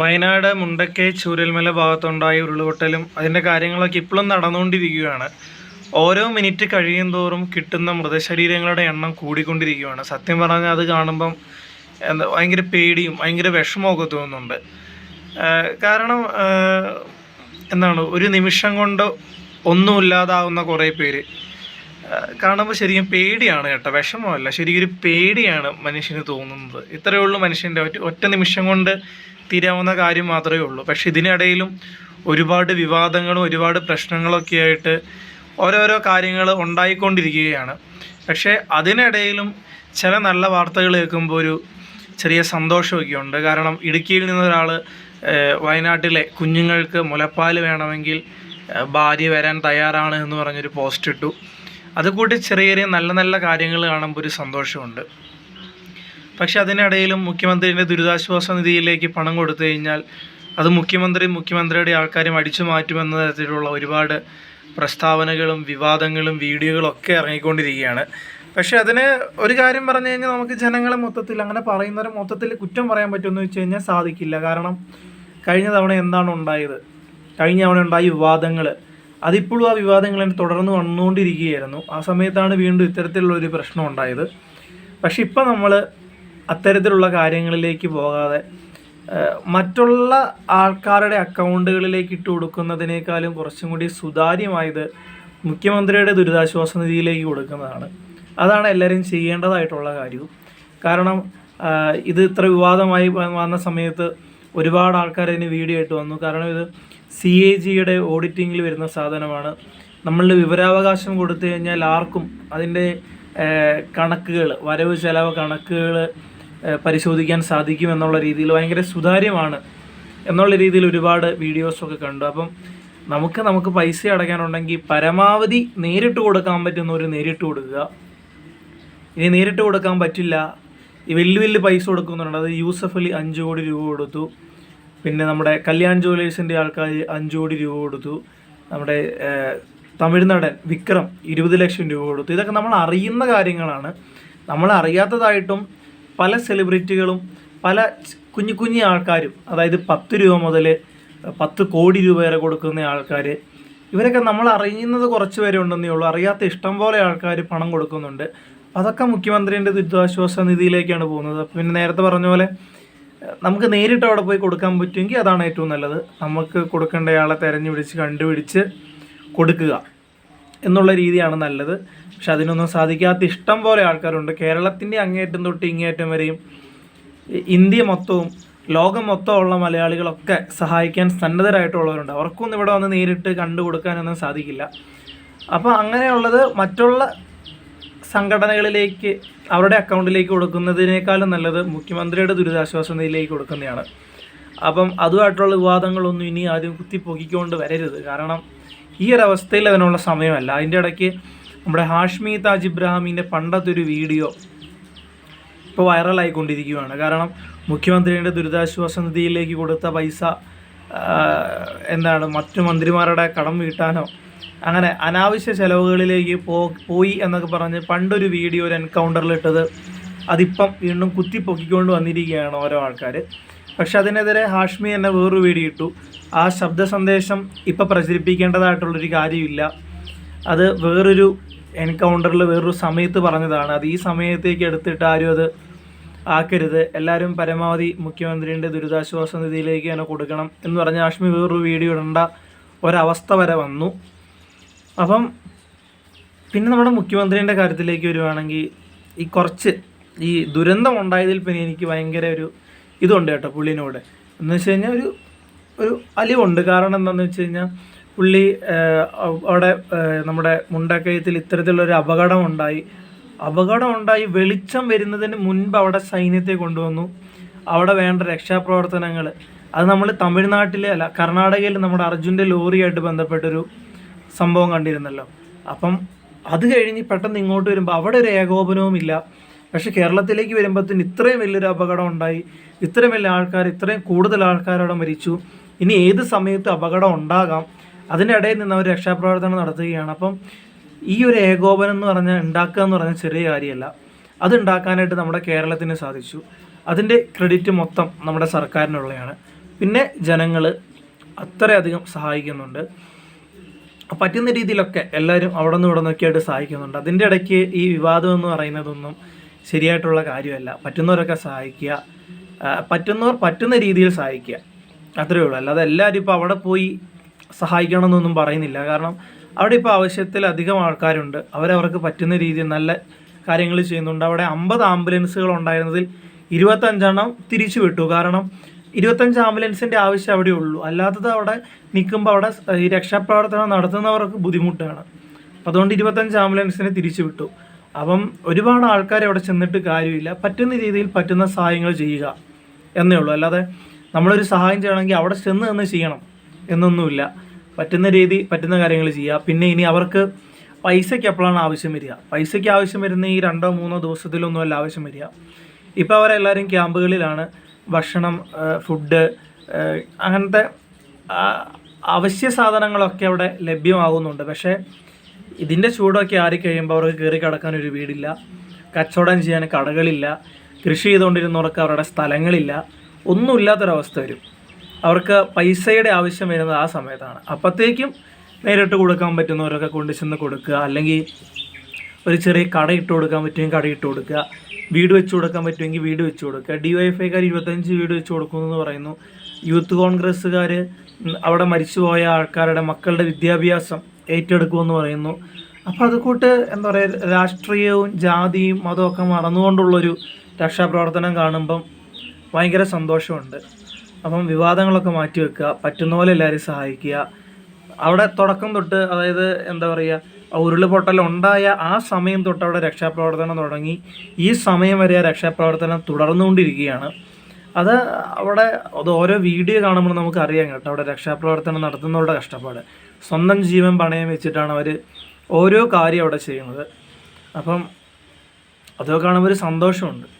വയനാട് മുണ്ടക്കൈ ചൂരൽമല ഭാഗത്തുണ്ടായ ഉരുൾപൊട്ടലും അതിന്റെ കാര്യങ്ങളൊക്കെ ഇപ്പോഴും നടന്നുകൊണ്ടിരിക്കുകയാണ്. ഓരോ മിനിറ്റ് കഴിയും തോറും കിട്ടുന്ന മൃതശരീരങ്ങളുടെ എണ്ണം കൂടിക്കൊണ്ടിരിക്കുകയാണ്. സത്യം പറഞ്ഞാൽ അത് കാണുമ്പം എന്താ ഭയങ്കര പേടിയും ഭയങ്കര വിഷമമൊക്കെ തോന്നുന്നുണ്ട്. കാരണം എന്താണ് ഒരു നിമിഷം കൊണ്ട് ഒന്നുമില്ലാതാവുന്ന കുറേ പേര്. കാണുമ്പോൾ ശരിക്കും പേടിയാണ് കേട്ടോ. വിഷമമല്ല ശരിക്കും ഒരു പേടിയാണ് മനുഷ്യന് തോന്നുന്നത്. ഇത്രയേ ഉള്ളൂ മനുഷ്യന്റെ ഒറ്റ ഒറ്റ നിമിഷം കൊണ്ട് തീരാവുന്ന കാര്യം മാത്രമേ ഉള്ളൂ. പക്ഷെ ഇതിനിടയിലും ഒരുപാട് വിവാദങ്ങളും ഒരുപാട് പ്രശ്നങ്ങളൊക്കെ ആയിട്ട് ഓരോരോ കാര്യങ്ങൾ ഉണ്ടായിക്കൊണ്ടിരിക്കുകയാണ്. പക്ഷേ അതിനിടയിലും ചില നല്ല വാർത്തകൾ കേൾക്കുമ്പോൾ ഒരു ചെറിയ സന്തോഷമൊക്കെ ഉണ്ട്. കാരണം ഇടുക്കിയിൽ നിന്നൊരാൾ വയനാട്ടിലെ കുഞ്ഞുങ്ങൾക്ക് മുലപ്പാൽ വേണമെങ്കിൽ ഭാര്യ വരാൻ തയ്യാറാണ് എന്ന് പറഞ്ഞൊരു പോസ്റ്റ് ഇട്ടു. അതുകൂട്ടി ചെറിയ ചെറിയ നല്ല നല്ല കാര്യങ്ങൾ കാണുമ്പോൾ ഒരു സന്തോഷമുണ്ട്. പക്ഷെ അതിനിടയിലും മുഖ്യമന്ത്രിയുടെ ദുരിതാശ്വാസ നിധിയിലേക്ക് പണം കൊടുത്തു കഴിഞ്ഞാൽ അത് മുഖ്യമന്ത്രി മുഖ്യമന്ത്രിയുടെ ആൾക്കാരും അടിച്ചു മാറ്റുമെന്ന തരത്തിലുള്ള ഒരുപാട് പ്രസ്താവനകളും വിവാദങ്ങളും വീഡിയോകളും ഒക്കെ ഇറങ്ങിക്കൊണ്ടിരിക്കുകയാണ്. പക്ഷേ അതിന് ഒരു കാര്യം പറഞ്ഞു കഴിഞ്ഞാൽ നമുക്ക് ജനങ്ങളെ മൊത്തത്തിൽ അങ്ങനെ പറയുന്നവരെ മൊത്തത്തിൽ കുറ്റം പറയാൻ പറ്റുമെന്ന് വെച്ച് കഴിഞ്ഞാൽ സാധിക്കില്ല. കാരണം കഴിഞ്ഞ തവണ എന്താണ് ഉണ്ടായത്? കഴിഞ്ഞ തവണ ഉണ്ടായ വിവാദങ്ങൾ. അതിപ്പോഴും ആ വിവാദങ്ങൾ തുടർന്ന് വന്നുകൊണ്ടിരിക്കുകയായിരുന്നു. ആ സമയത്താണ് വീണ്ടും ഇത്തരത്തിലുള്ള ഒരു പ്രശ്നം ഉണ്ടായത്. പക്ഷെ ഇപ്പം നമ്മൾ അത്തരത്തിലുള്ള കാര്യങ്ങളിലേക്ക് പോകാതെ മറ്റുള്ള ആൾക്കാരുടെ അക്കൗണ്ടുകളിലേക്ക് ഇട്ട് കൊടുക്കുന്നതിനേക്കാളും കുറച്ചും കൂടി സുതാര്യമായത് മുഖ്യമന്ത്രിയുടെ ദുരിതാശ്വാസ നിധിയിലേക്ക് കൊടുക്കുന്നതാണ്. അതാണ് എല്ലാവരും ചെയ്യേണ്ടതായിട്ടുള്ള കാര്യവും. കാരണം ഇത് ഇത്ര വിവാദമായി വന്ന സമയത്ത് ഒരുപാട് ആൾക്കാർ അതിന് വീഡിയോ ഇട്ട് വന്നു. കാരണം ഇത് സി എ ജിയുടെ ഓഡിറ്റിങ്ങിൽ വരുന്ന സാധനമാണ്. നമ്മളുടെ വിവരാവകാശം കൊടുത്തു കഴിഞ്ഞാൽ ആർക്കും അതിന്റെ കണക്കുകൾ വരവ് ചെലവ് കണക്കുകൾ പരിശോധിക്കാൻ സാധിക്കും എന്നുള്ള രീതിയിൽ ഭയങ്കര സുതാര്യമാണ് എന്നുള്ള രീതിയിൽ ഒരുപാട് വീഡിയോസൊക്കെ കണ്ടു. അപ്പം നമുക്ക് നമുക്ക് പൈസ അടയ്ക്കാനുണ്ടെങ്കിൽ പരമാവധി നേരിട്ട് കൊടുക്കാൻ പറ്റുന്ന ഒരു നേരിട്ട് കൊടുക്കുക. ഇനി നേരിട്ട് കൊടുക്കാൻ പറ്റില്ല. ഈ വലിയ വലിയ പൈസ കൊടുക്കുന്നുണ്ട്. അത് യൂസഫ് അലി അഞ്ച് കോടി രൂപ കൊടുത്തു. പിന്നെ നമ്മുടെ കല്യാൺ ജുവലേഴ്സിന്റെ ആൾക്കാർ അഞ്ച് കോടി രൂപ കൊടുത്തു. നമ്മുടെ തമിഴ്നാടൻ വിക്രം ഇരുപത് ലക്ഷം രൂപ കൊടുത്തു. ഇതൊക്കെ നമ്മൾ അറിയുന്ന കാര്യങ്ങളാണ്. നമ്മൾ അറിയാത്തതായിട്ടും പല സെലിബ്രിറ്റികളും പല കുഞ്ഞു കുഞ്ഞു ആൾക്കാരും അതായത് പത്ത് രൂപ മുതൽ പത്ത് കോടി രൂപ വരെ കൊടുക്കുന്ന ആൾക്കാർ ഇവരൊക്കെ നമ്മൾ അറിയുന്നത് കുറച്ച് പേരെ ഉണ്ടെന്നേ ഉള്ളൂ. അറിയാത്ത ഇഷ്ടം പോലെ ആൾക്കാർ പണം കൊടുക്കുന്നുണ്ട്. അതൊക്കെ മുഖ്യമന്ത്രിന്റെ ദുരിതാശ്വാസ നിധിയിലേക്കാണ് പോകുന്നത്. പിന്നെ നേരത്തെ പറഞ്ഞ പോലെ നമുക്ക് നേരിട്ട് അവിടെ പോയി കൊടുക്കാൻ പറ്റുമെങ്കിൽ അതാണ് ഏറ്റവും നല്ലത്. നമുക്ക് കൊടുക്കേണ്ടയാളെ തിരഞ്ഞു പിടിച്ച് കണ്ടുപിടിച്ച് കൊടുക്കുക. എന്നുള്ള രീതിയാണ് നല്ലത്. പക്ഷെ അതിനൊന്നും സാധിക്കാത്ത ഇഷ്ടം പോലെ ആൾക്കാരുണ്ട്. കേരളത്തിന്റെ അങ്ങേയറ്റം തൊട്ട് ഇങ്ങേയറ്റം വരെയും ഇന്ത്യ മൊത്തവും ലോകം മൊത്തമുള്ള മലയാളികളൊക്കെ സഹായിക്കാൻ സന്നദ്ധരായിട്ടുള്ളവരുണ്ട്. അവർക്കൊന്നും ഇവിടെ വന്ന് നേരിട്ട് കണ്ടു കൊടുക്കാനൊന്നും സാധിക്കില്ല. അപ്പോൾ അങ്ങനെയുള്ളത് മറ്റുള്ള സംഘടനകളിലേക്ക് അവരുടെ അക്കൗണ്ടിലേക്ക് കൊടുക്കുന്നതിനേക്കാളും നല്ലത് മുഖ്യമന്ത്രിയുടെ ദുരിതാശ്വാസ നിധിയിലേക്ക് കൊടുക്കുന്നതാണ്. അപ്പം അതുമായിട്ടുള്ള വിവാദങ്ങളൊന്നും ഇനി ആദ്യം കുത്തിപ്പൊക്കിക്കൊണ്ട് വരരുത്. കാരണം ഈ ഒരു അവസ്ഥയിൽ അതിനുള്ള സമയമല്ല. അതിന്റെ ഇടയ്ക്ക് നമ്മുടെ ഹാഷ്മി താജ് ഇബ്രാഹിമിന്റെ പണ്ടത്തെ ഒരു വീഡിയോ ഇപ്പോൾ വൈറലായിക്കൊണ്ടിരിക്കുകയാണ്. കാരണം മുഖ്യമന്ത്രിയുടെ ദുരിതാശ്വാസ നിധിയിലേക്ക് കൊടുത്ത പൈസ എന്താണ് മറ്റു മന്ത്രിമാരുടെ കടം വീട്ടാനോ അങ്ങനെ അനാവശ്യ ചെലവുകളിലേക്ക് പോ പോയി എന്നൊക്കെ പറഞ്ഞ് പണ്ടൊരു വീഡിയോ ഒരു എൻകൗണ്ടറിലിട്ടത് അതിപ്പം വീണ്ടും കുത്തിപ്പൊക്കിക്കൊണ്ട് വന്നിരിക്കുകയാണ് ഓരോ ആൾക്കാർ. പക്ഷെ അതിനെതിരെ ഹാഷ്മി എന്നെ വേറൊരു വീഡിയോ ഇട്ടു. ആ ശബ്ദ സന്ദേശം ഇപ്പം പ്രചരിപ്പിക്കേണ്ടതായിട്ടുള്ളൊരു കാര്യമില്ല. അത് വേറൊരു എൻകൗണ്ടറിൽ വേറൊരു സമയത്ത് പറഞ്ഞതാണ്. അത് ഈ സമയത്തേക്ക് എടുത്തിട്ട് ആരും അത് ആക്കരുത്. എല്ലാവരും പരമാവധി മുഖ്യമന്ത്രിയുടെ ദുരിതാശ്വാസ നിധിയിലേക്ക് തന്നെ കൊടുക്കണം എന്ന് പറഞ്ഞ ആഷ്മി വേറൊരു വീഡിയോ ഇടേണ്ട ഒരവസ്ഥ വരെ വന്നു. അപ്പം പിന്നെ നമ്മുടെ മുഖ്യമന്ത്രിയുടെ കാര്യത്തിലേക്ക് വരുവാണെങ്കിൽ ഈ കുറച്ച് ഈ ദുരന്തം ഉണ്ടായതിൽ പിന്നെ എനിക്ക് ഭയങ്കര ഒരു ഇതുണ്ട് കേട്ടോ പുള്ളിനോട്. എന്ന് വെച്ച് കഴിഞ്ഞാൽ ഒരു ഒരു അലിവുണ്ട്. കാരണം എന്താണെന്ന് വെച്ച് കഴിഞ്ഞാൽ പുള്ളി അവിടെ നമ്മുടെ മുണ്ടക്കയത്തിൽ ഇത്തരത്തിലുള്ളൊരു അപകടം ഉണ്ടായി അപകടം ഉണ്ടായി വെളിച്ചം വരുന്നതിന് മുൻപ് അവിടെ സൈന്യത്തെ കൊണ്ടുവന്നു. അവിടെ വേണ്ട രക്ഷാപ്രവർത്തനങ്ങൾ അത് നമ്മൾ തമിഴ്നാട്ടിലെ അല്ല കർണാടകയിൽ നമ്മുടെ അർജുന്റെ ലോറിയായിട്ട് ബന്ധപ്പെട്ടൊരു സംഭവം കണ്ടിരുന്നല്ലോ. അപ്പം അത് കഴിഞ്ഞ് പെട്ടെന്ന് ഇങ്ങോട്ട് വരുമ്പോൾ അവിടെ ഒരു ഏകോപനവും ഇല്ല. പക്ഷെ കേരളത്തിലേക്ക് വരുമ്പോഴത്തേന് ഇത്രയും വലിയൊരു അപകടം ഉണ്ടായി. ഇത്രയും വലിയ ആൾക്കാർ ഇത്രയും കൂടുതൽ ആൾക്കാരവിടെ മരിച്ചു. ഇനി ഏത് സമയത്ത് അപകടം ഉണ്ടാകാം അതിന്റെ ഇടയിൽ നിന്ന് അവർ രക്ഷാപ്രവർത്തനം നടത്തുകയാണ്. അപ്പം ഈ ഒരു ഏകോപനം എന്ന് പറഞ്ഞാൽ ഉണ്ടാക്കുക എന്ന് പറഞ്ഞാൽ ചെറിയ കാര്യമല്ല. അത് ഉണ്ടാക്കാനായിട്ട് നമ്മുടെ കേരളത്തിന് സാധിച്ചു. അതിന്റെ ക്രെഡിറ്റ് മൊത്തം നമ്മുടെ സർക്കാരിനുള്ളതാണ്. പിന്നെ ജനങ്ങൾ അത്രയധികം സഹായിക്കുന്നുണ്ട്. പറ്റുന്ന രീതിയിലൊക്കെ എല്ലാവരും അവിടെ നിന്ന് ഇവിടെ നിന്നൊക്കെ ആയിട്ട് സഹായിക്കുന്നുണ്ട്. അതിന്റെ ഇടയ്ക്ക് ഈ വിവാദം എന്ന് പറയുന്നതൊന്നും ശരിയായിട്ടുള്ള കാര്യമല്ല. പറ്റുന്നവരൊക്കെ സഹായിക്കുക പറ്റുന്നവർ പറ്റുന്ന രീതിയിൽ സഹായിക്കുക. അത്രയേ ഉള്ളൂ. അല്ലാതെ എല്ലാവരും ഇപ്പോൾ അവിടെ പോയി സഹായിക്കണമെന്നൊന്നും പറയുന്നില്ല. കാരണം അവിടെ ഇപ്പോൾ ആവശ്യത്തിലധികം ആൾക്കാരുണ്ട്. അവരവർക്ക് പറ്റുന്ന രീതിയിൽ നല്ല കാര്യങ്ങൾ ചെയ്യുന്നുണ്ട്. അവിടെ അമ്പത് ആംബുലൻസുകൾ ഉണ്ടായിരുന്നതിൽ ഇരുപത്തഞ്ചെണ്ണം തിരിച്ചു വിട്ടു. കാരണം ഇരുപത്തഞ്ച് ആംബുലൻസിന്റെ ആവശ്യം അവിടെ ഉള്ളൂ. അല്ലാത്തത് അവിടെ നിൽക്കുമ്പോൾ അവിടെ ഈ രക്ഷാപ്രവർത്തനം നടത്തുന്നവർക്ക് ബുദ്ധിമുട്ടാണ്. അതുകൊണ്ട് ഇരുപത്തഞ്ച് ആംബുലൻസിനെ തിരിച്ചു വിട്ടു. അപ്പം ഒരുപാട് ആൾക്കാർ അവിടെ ചെന്നിട്ട് കാര്യമില്ല. പറ്റുന്ന രീതിയിൽ പറ്റുന്ന സഹായങ്ങൾ ചെയ്യുക എന്നേ ഉള്ളൂ. അല്ലാതെ നമ്മളൊരു സഹായം ചെയ്യണമെങ്കിൽ അവിടെ ചെന്ന് തന്നെ ചെയ്യണം എന്നൊന്നുമില്ല. പറ്റുന്ന രീതി പറ്റുന്ന കാര്യങ്ങൾ ചെയ്യുക. പിന്നെ ഇനി അവർക്ക് പൈസയ്ക്ക് എപ്പോഴാണ് ആവശ്യം വരിക? പൈസയ്ക്ക് ആവശ്യം വരുന്ന ഈ രണ്ടോ മൂന്നോ ദിവസത്തിലൊന്നും അല്ല ആവശ്യം വരിക. ഇപ്പോൾ അവരെല്ലാവരും ക്യാമ്പുകളിലാണ്. ഭക്ഷണം ഫുഡ് അങ്ങനത്തെ അവശ്യ സാധനങ്ങളൊക്കെ അവിടെ ലഭ്യമാകുന്നുണ്ട്. പക്ഷേ ഇതിന്റെ ചൂടൊക്കെ ആറിക്കഴിയുമ്പോൾ അവർക്ക് കയറി കിടക്കാൻ ഒരു വീടില്ല. കച്ചവടം ചെയ്യാൻ കടകളില്ല. കൃഷി ചെയ്തുകൊണ്ടിരുന്നവർക്ക് അവരുടെ സ്ഥലങ്ങളില്ല. ഒന്നുമില്ലാത്തൊരവസ്ഥ വരും. അവർക്ക് പൈസയുടെ ആവശ്യം വരുന്നത് ആ സമയത്താണ്. അപ്പോഴത്തേക്കും നേരിട്ട് കൊടുക്കാൻ പറ്റുന്നവരൊക്കെ കൊണ്ടു ചെന്ന് കൊടുക്കുക. അല്ലെങ്കിൽ ഒരു ചെറിയ കട ഇട്ട് കൊടുക്കാൻ പറ്റുമെങ്കിൽ കട ഇട്ട് കൊടുക്കുക. വീട് വെച്ച് കൊടുക്കാൻ പറ്റുമെങ്കിൽ വീട് വെച്ച് കൊടുക്കുക. ഡി വൈ എഫ് ഇരുപത്തഞ്ച് വീട് വെച്ച് കൊടുക്കുമെന്ന് പറയുന്നു. യൂത്ത് കോൺഗ്രസ്സുകാർ അവിടെ മരിച്ചുപോയ ആൾക്കാരുടെ മക്കളുടെ വിദ്യാഭ്യാസം ഏറ്റെടുക്കുമെന്ന് പറയുന്നു. അപ്പോൾ അതുകൂട്ട് എന്താ പറയുക രാഷ്ട്രീയവും ജാതിയും മതമൊക്കെ മറന്നുകൊണ്ടുള്ളൊരു രക്ഷാപ്രവർത്തനം കാണുമ്പം ഭയങ്കര സന്തോഷമുണ്ട്. അപ്പം വിവാദങ്ങളൊക്കെ മാറ്റി വെക്കുക പറ്റുന്ന പോലെ എല്ലാവരും സഹായിക്കുക. അവിടെ തുടക്കം തൊട്ട് അതായത് എന്താ പറയുക ഉരുളുപൊട്ടൽ ഉണ്ടായ ആ സമയം തൊട്ട് അവിടെ രക്ഷാപ്രവർത്തനം തുടങ്ങി. ഈ സമയം വരെ ആ രക്ഷാപ്രവർത്തനം തുടർന്നുകൊണ്ടിരിക്കുകയാണ്. അത് അവിടെ അത് ഓരോ വീഡിയോ കാണുമ്പോൾ നമുക്ക് അറിയാം കേട്ടോ അവിടെ രക്ഷാപ്രവർത്തനം നടത്തുന്നവരുടെ കഷ്ടപ്പാട്. സ്വന്തം ജീവൻ പണയം വെച്ചിട്ടാണ് അവർ ഓരോ കാര്യം അവിടെ ചെയ്യുന്നത്. അപ്പം അതൊക്കെ കാണുമ്പോൾ ഒരു സന്തോഷമുണ്ട്.